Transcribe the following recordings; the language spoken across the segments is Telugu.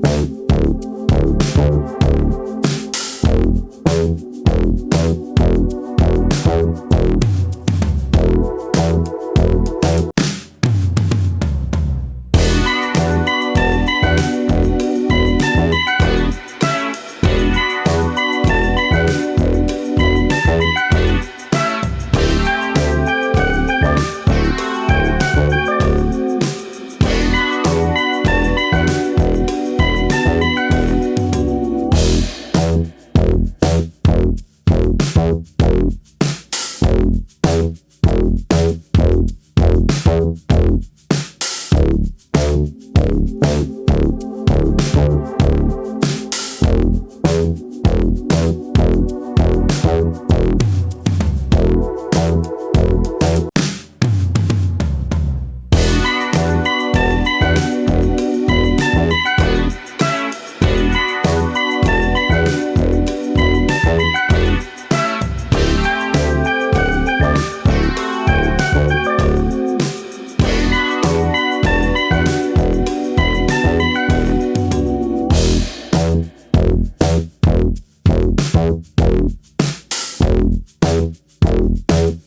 Bye. Bye.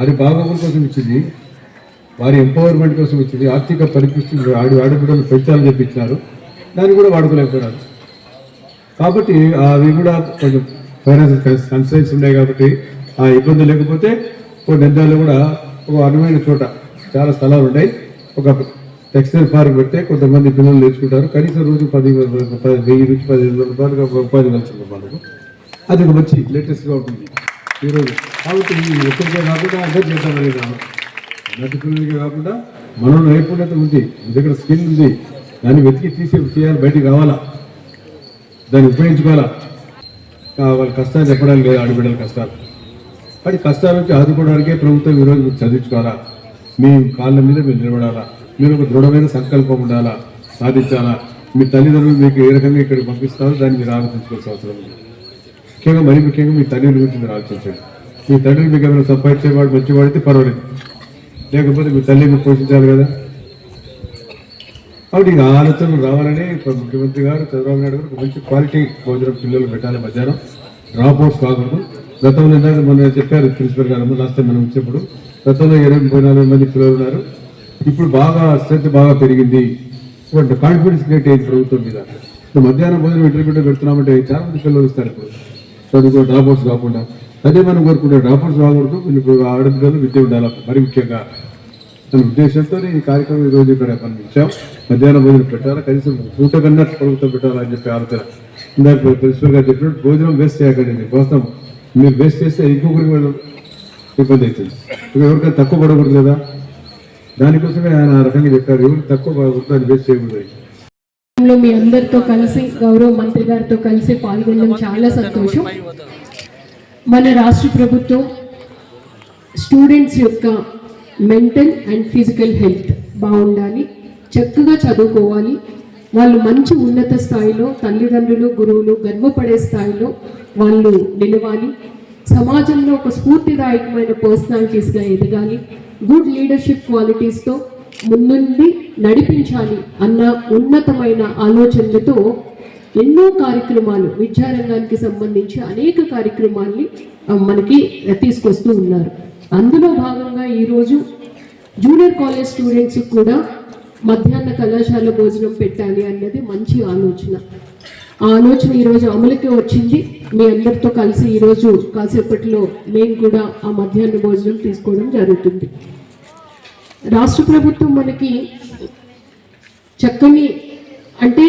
వారి బాగోగుల కోసం ఇచ్చింది వారి ఎంపవర్మెంట్ కోసం ఇచ్చింది ఆర్థిక పరిపుష్టి ఆడి ఆడబిడ్డలు పెంచాలని చెప్పించినారు దాన్ని కూడా వాడుకోలేకపోయారు. కాబట్టి అవి కూడా కొంచెం ఫైనాన్స్ కన్సైన్స్ ఉన్నాయి కాబట్టి ఆ ఇబ్బంది లేకపోతే కొన్ని నిర్ణయాలు కూడా ఒక అనువైన చోట చాలా స్థలాలు ఉన్నాయి. ఒక టెక్స్టైల్ పార్క్ పెడితే కొంతమంది పిల్లలు నేర్చుకుంటారు. కనీసం రోజు పది పది వెయ్యి నుంచి పదిహేను వేల రూపాయలు ఒక ఉపాధి కలుస్తుంది రూపాయలకు అది ఒక మంచి లేటెస్ట్గా ఉంటుంది. ఈరోజు కాబట్టి ఒక్కరికే కాకుండా అందరు చేద్దామని అన్నట్టు పిల్లలకే కాకుండా మనలో నైపుణ్యత ఉంది. మీ దగ్గర స్కిల్ ఉంది. దాన్ని వెతికి తీసి చేయాలి బయటికి రావాలా? దాన్ని ఉపయోగించుకోవాలా? వాళ్ళ కష్టాలు చెప్పడానికి లేదు ఆడబిడ్డల కష్టాలు. వాటి కష్టాల నుంచి ఆదుకోవడానికే ప్రభుత్వం ఈరోజు మీరు చదివించుకోవాలా? మీ కాళ్ళ మీద మీరు నిలబడాలా? మీరు ఒక దృఢమైన సంకల్పం ఉండాలా? సాధించాలా? మీ తల్లిదండ్రులు మీకు ఏ రకంగా ఇక్కడికి పంపిస్తారో దాన్ని మీరు ఆలోచించుకోవాల్సిన అవసరం ఉంది. ముఖ్యంగా మరి ముఖ్యంగా మీ తల్లి గురించి మీరు ఆలోచించండి. మీ తండ్రి మీకు ఏమైనా సంపాదించేవాడు మంచివాడితే పర్వాలేదు. లేకపోతే మీ తల్లి మీరు పోషించాలి కదా. కాబట్టి ఈ ఆలోచనలు రావాలని ముఖ్యమంత్రి గారు చంద్రబాబు నాయుడు గారు మంచి క్వాలిటీ భోజనం పిల్లలు పెట్టాలి మధ్యాహ్నం. డ్రాప్ అవుట్స్ కాకూడదు. గతంలో ఇందాక మొన్న చెప్పారు ప్రిన్సిపల్ గారు లాస్ట్ టైం మనం వచ్చేప్పుడు గతంలో ఇరవై ముప్పై నాలుగు మంది పిల్లలు ఉన్నారు. ఇప్పుడు బాగా స్ట్రెంత్ బాగా పెరిగింది. ఇప్పుడు కాన్ఫిడెన్స్ క్రియేట్ అయింది ప్రభుత్వం మీద. మధ్యాహ్నం భోజనం ఇంటర్మీడియట్ పెడుతున్నామంటే చాలా మంది పిల్లలు వస్తారు ఇప్పుడు. చదువుకో డ్రాప్ అవుట్స్ కాకుండా. అదే మనం కోరుకుంటే డాక్టర్స్ రాకూడదు వీళ్ళకి ఆడపిల్లలు విద్య ఉండాలి. మరి ముఖ్యంగా అనే ఉద్దేశంతో ఈ కార్యక్రమం ఈరోజు ఇక్కడ మనం ఇచ్చాం మధ్యాహ్నం భోజనం పెట్టాలా? కనీసం పూట కన్నా ప్రభుత్వం పెట్టాలని చెప్పి ఆలోచన. ఇందాక ప్రిన్సిపల్ గారు చెప్పినట్టు భోజనం వేస్ట్ చేయకండి మీరు కోసం మీరు వేస్ట్ చేస్తే ఇంకొకరికి వాళ్ళు ఇబ్బంది అవుతుంది. ఇక ఎవరికైనా తక్కువ పడకూడదు కదా? దానికోసమే ఆయన ఆ రకంగా చెప్పారు. ఎవరు తక్కువ పడకూడదు అని వేస్ట్ చేయకూడదు. మీ అందరితో కలిసి గౌరవ మంత్రి గారితో కలిసి పాల్గొనడం చాలా సంతోషం. మన రాష్ట్ర ప్రభుత్వం స్టూడెంట్స్ యొక్క మెంటల్ అండ్ ఫిజికల్ హెల్త్ బాగుండాలి చక్కగా చదువుకోవాలి. వాళ్ళు మంచి ఉన్నత స్థాయిలో తల్లిదండ్రులు గురువులు గర్వపడే స్థాయిలో వాళ్ళు నిలవాలి. సమాజంలో ఒక స్ఫూర్తిదాయకమైన పర్సనాలిటీస్గా ఎదగాలి. గుడ్ లీడర్షిప్ క్వాలిటీస్తో ముందుండి నడిపించాలి అన్న ఉన్నతమైన ఆలోచనలతో ఎన్నో కార్యక్రమాలు విద్యారంగానికి సంబంధించి అనేక కార్యక్రమాల్ని మనకి తీసుకొస్తూ ఉన్నారు. అందులో భాగంగా ఈరోజు జూనియర్ కాలేజ్ స్టూడెంట్స్ కూడా మధ్యాహ్న కళాశాల భోజనం పెట్టాలి అన్నది మంచి ఆలోచన. ఆ ఆలోచన ఈరోజు అమలుకి వచ్చింది. మీ అందరితో కలిసి ఈరోజు కాసేపట్లో మేము కూడా ఆ మధ్యాహ్న భోజనం తీసుకోవడం జరుగుతుంది. రాష్ట్ర ప్రభుత్వం మనకి చక్కని అంటే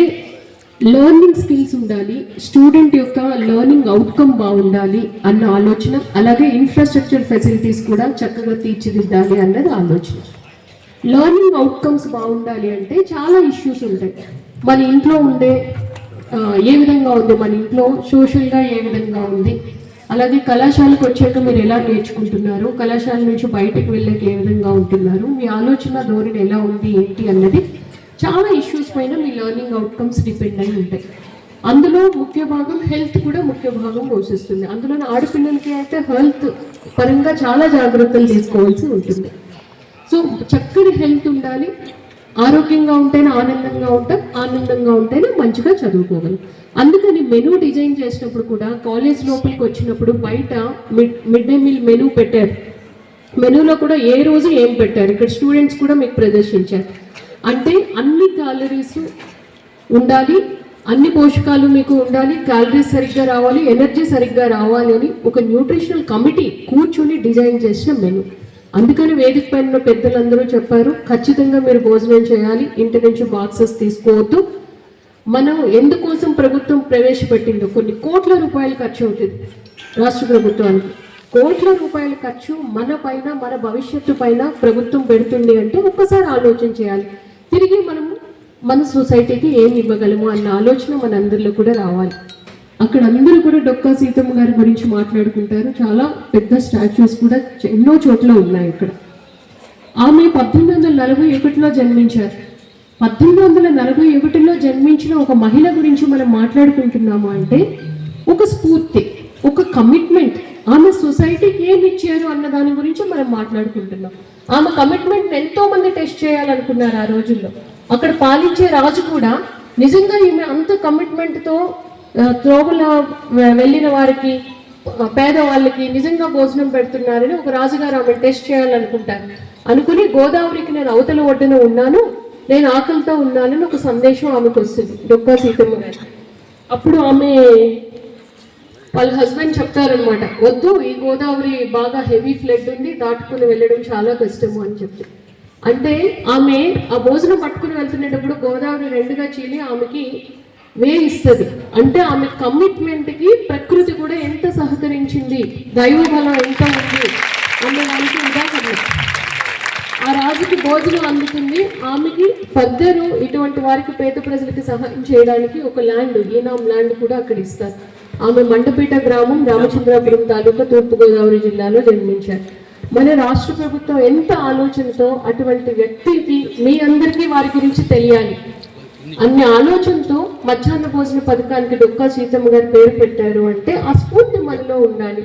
లెర్నింగ్ స్కిల్స్ ఉండాలి స్టూడెంట్ యొక్క లెర్నింగ్ అవుట్కమ్ బాగుండాలి అన్న ఆలోచన అలాగే ఇన్ఫ్రాస్ట్రక్చర్ ఫెసిలిటీస్ కూడా చక్కగా తీర్చిదిద్దాలి అన్నది ఆలోచన. లెర్నింగ్ అవుట్కమ్స్ బాగుండాలి అంటే చాలా ఇష్యూస్ ఉంటాయి. మన ఇంట్లో ఉండే ఏ విధంగా ఉంది? మన ఇంట్లో సోషల్గా ఏ విధంగా ఉంది? అలాగే కళాశాలకు వచ్చాక మీరు ఎలా నేర్చుకుంటున్నారు? కళాశాల నుంచి బయటకు వెళ్ళక ఏ విధంగా ఉంటున్నారు? మీ ఆలోచన ధోరణి ఎలా ఉంది? ఏంటి అన్నది చాలా ఇష్యూస్ పైన మీ లెర్నింగ్ అవుట్కమ్స్ డిపెండ్ అయి ఉంటాయి. అందులో ముఖ్య భాగం హెల్త్ కూడా ముఖ్య భాగం పోషిస్తుంది. అందులో ఆడపిల్లలకి అయితే హెల్త్ పరంగా చాలా జాగ్రత్తలు తీసుకోవాల్సి ఉంటుంది. సో చక్కని హెల్త్ ఉండాలి. ఆరోగ్యంగా ఉంటేనే ఆనందంగా ఉంటాం. ఆనందంగా ఉంటేనే మంచిగా చదువుకోగలం. అందుకని మెనూ డిజైన్ చేసినప్పుడు కూడా కాలేజ్ లోపలికి వచ్చినప్పుడు బయట mid mid day meal menu పెట్టారు. మెనూలో కూడా ఏ రోజు ఏం పెట్టారు? ఇక్కడ స్టూడెంట్స్ కూడా మీకు ప్రదర్శించారు. అంటే అన్ని క్యాలరీస్ ఉండాలి అన్ని పోషకాలు మీకు ఉండాలి క్యాలరీస్ సరిగ్గా రావాలి ఎనర్జీ సరిగ్గా రావాలి అని ఒక న్యూట్రిషనల్ కమిటీ కూర్చొని డిజైన్ చేసిన మెను అందుకని వేదిక పైన పెద్దలందరూ చెప్పారు ఖచ్చితంగా మీరు భోజనం చేయాలి ఇంటి నుంచి బాక్సెస్ తీసుకోవద్దు. మనం ఎందుకోసం ప్రభుత్వం ప్రవేశపెట్టిందో కొన్ని కోట్ల రూపాయలు ఖర్చు అవుతుంది రాష్ట్ర ప్రభుత్వానికి. కోట్ల రూపాయల ఖర్చు మన పైన మన భవిష్యత్తు పైన ప్రభుత్వం పెడుతుంది అంటే ఒక్కసారి ఆలోచన చేయాలి. తిరిగి మనము మన సొసైటీకి ఏమి ఇవ్వగలము అన్న ఆలోచన మన అందరిలో కూడా రావాలి. అక్కడ అందరూ కూడా డొక్కా సీతమ్మ గారి గురించి మాట్లాడుకుంటారు. చాలా పెద్ద స్టాచ్యూస్ కూడా ఎన్నో చోట్ల ఉన్నాయి ఇక్కడ. ఆమె పద్దెనిమిది వందల నలభై ఒకటిలో జన్మించారు. పద్దెనిమిది వందల నలభై ఒకటిలో జన్మించిన ఒక మహిళ గురించి మనం మాట్లాడుకుంటున్నాము అంటే ఒక స్ఫూర్తి ఒక కమిట్మెంట్ ఆమె సొసైటీకి ఏమి ఇచ్చారు అన్న దాని గురించి మనం మాట్లాడుకుంటున్నాం. ఆమె కమిట్మెంట్ ఎంతో మంది టెస్ట్ చేయాలనుకున్నారు ఆ రోజుల్లో. అక్కడ పాలించే రాజు కూడా నిజంగా ఈమె అంత కమిట్మెంట్తో త్రోవల వెళ్ళిన వారికి పేదవాళ్ళకి నిజంగా భోజనం పెడుతున్నారని ఒక రాజుగారు ఆమె టెస్ట్ చేయాలనుకుంటారు. అనుకుని గోదావరికి నేను అవతల ఒడ్డున ఉన్నాను నేను ఆకలితో ఉన్నానని ఒక సందేశం ఆమెకు వస్తుంది. డొక్కా సీతమ్మ గారు. అప్పుడు ఆమె వాళ్ళ హస్బెండ్ చెప్తారనమాట వద్దు ఈ గోదావరి బాగా హెవీ ఫ్లడ్ ఉంది దాటుకుని వెళ్ళడం చాలా కష్టము అని చెప్పి. అంటే ఆమె ఆ భోజనం పట్టుకుని వెళ్తున్నప్పుడు గోదావరి రెండుగా చీలి ఆమెకి వేయిస్తుంది అంటే ఆమె కమిట్మెంట్కి ప్రకృతి కూడా ఎంత సహకరించింది దైవబలం ఎంత ఉంది అన్నదానికి ఉదాహరణ. ఆ రాజుకి భోజనం అందుతుంది ఆమెకి ఫర్దరు ఇటువంటి వారికి పేద ప్రజలకి సహాయం చేయడానికి ఒక ల్యాండ్ ఈనాం ల్యాండ్ కూడా అక్కడ ఇస్తారు. ఆమె మండపేట గ్రామం రామచంద్రాపురం తాలూకా తూర్పుగోదావరి జిల్లాలో జన్మించారు. మన రాష్ట్ర ప్రభుత్వం ఎంత ఆలోచనతో అటువంటి వ్యక్తికి మీ అందరికీ వారి గురించి తెలియాలి. అన్ని ఆలోచనతో మధ్యాహ్న భోజన పథకానికి డొక్కా సీతమ్మ గారు పేరు పెట్టారు అంటే ఆ స్ఫూర్తి మనలో ఉండాలి.